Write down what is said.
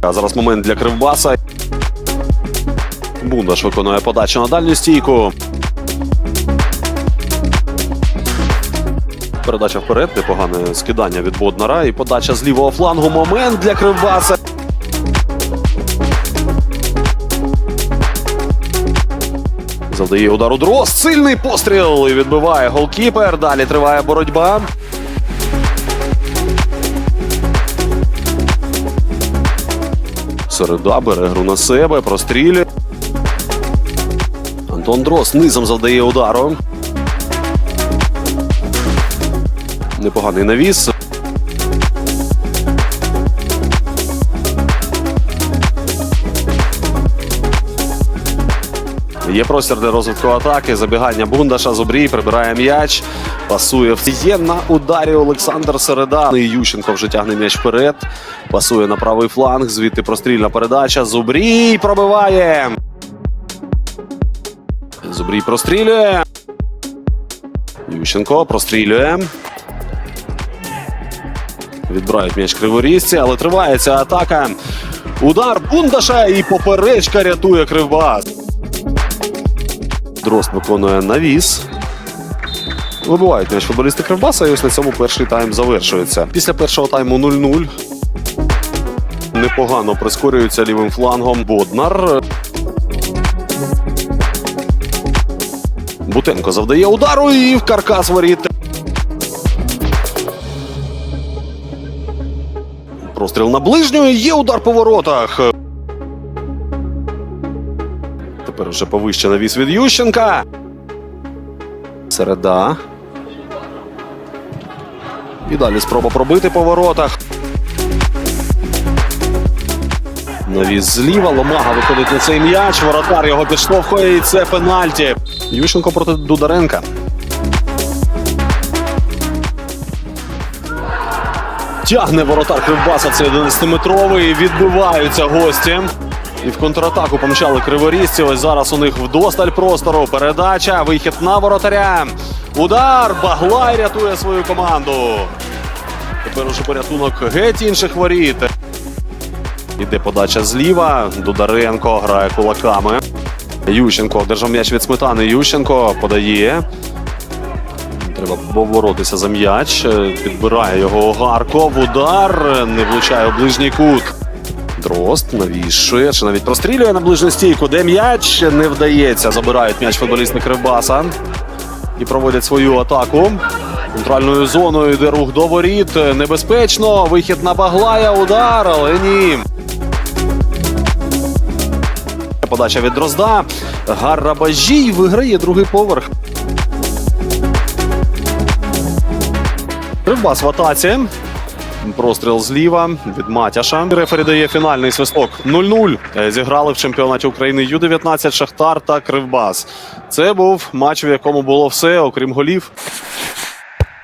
А зараз момент для Кривбаса. Бундаш виконує подачу на дальню стійку. Передача вперед, непогане скидання від Боднара і подача з лівого флангу. Момент для Кривбаса. Завдає удар у. Сильний постріл і відбиває голкіпер. Далі триває боротьба. Середа бере гру на себе, прострілює. Антон Дрос низом завдає удару. Непоганий навіс. Є простір для розвитку атаки. Забігання Бундаша. Зубрій прибирає м'яч. Пасує є на ударі Олександр Середа. І Ющенко вже тягне м'яч вперед. Пасує на правий фланг. Звідти прострільна передача. Зубрій пробиває. Зубрій прострілює. Ющенко прострілює. Відбирають м'яч криворізці, але тривається атака. Удар Бундаша і поперечка рятує Кривбас. Дрозд виконує навіс. Вибивають м'яч футболісти Кривбаса, і ось на цьому перший тайм завершується. Після першого тайму 0-0. Непогано прискорюється лівим флангом Боднар. Бутенко завдає удару і в каркас воріт. Простріл на ближню. Є удар по воротах. Тепер вже повище навіс від Ющенка. Середа. І далі спроба пробити по воротах. Навіс зліва. Ломага виходить на цей м'яч. Воротар його підштовхує. І це пенальті. Ющенко проти Дударенка. Тягне воротар Кривбаса, це 11-метровий. Відбиваються гості. І в контратаку помчали криворізці. Ось зараз у них вдосталь простору. Передача, вихід на воротаря. Удар. Баглай рятує свою команду. Тепер уже порятунок геть інших воріт. Іде подача зліва. Дударенко грає кулаками. Ющенко держав м'яч від сметани. Ющенко подає. Треба боротися за м'яч. Підбирає його Гарков. Удар. Не влучає у ближній кут. Дрозд навішує, чи навіть прострілює на ближню стійку, де м'яч не вдається. Забирають м'яч футболісти Кривбаса і проводять свою атаку. Центральною зоною йде рух до воріт. Небезпечно. Вихід на Баглая. Удар, але ні. Подача від Дрозда. Гарабажій виграє другий поверх. Кривбас в атаці. Простріл зліва від Матяша. Рефері дає фінальний свисток 0-0. Е, Зіграли в чемпіонаті України Ю-19 Шахтар та Кривбас. Це був матч, в якому було все, окрім голів.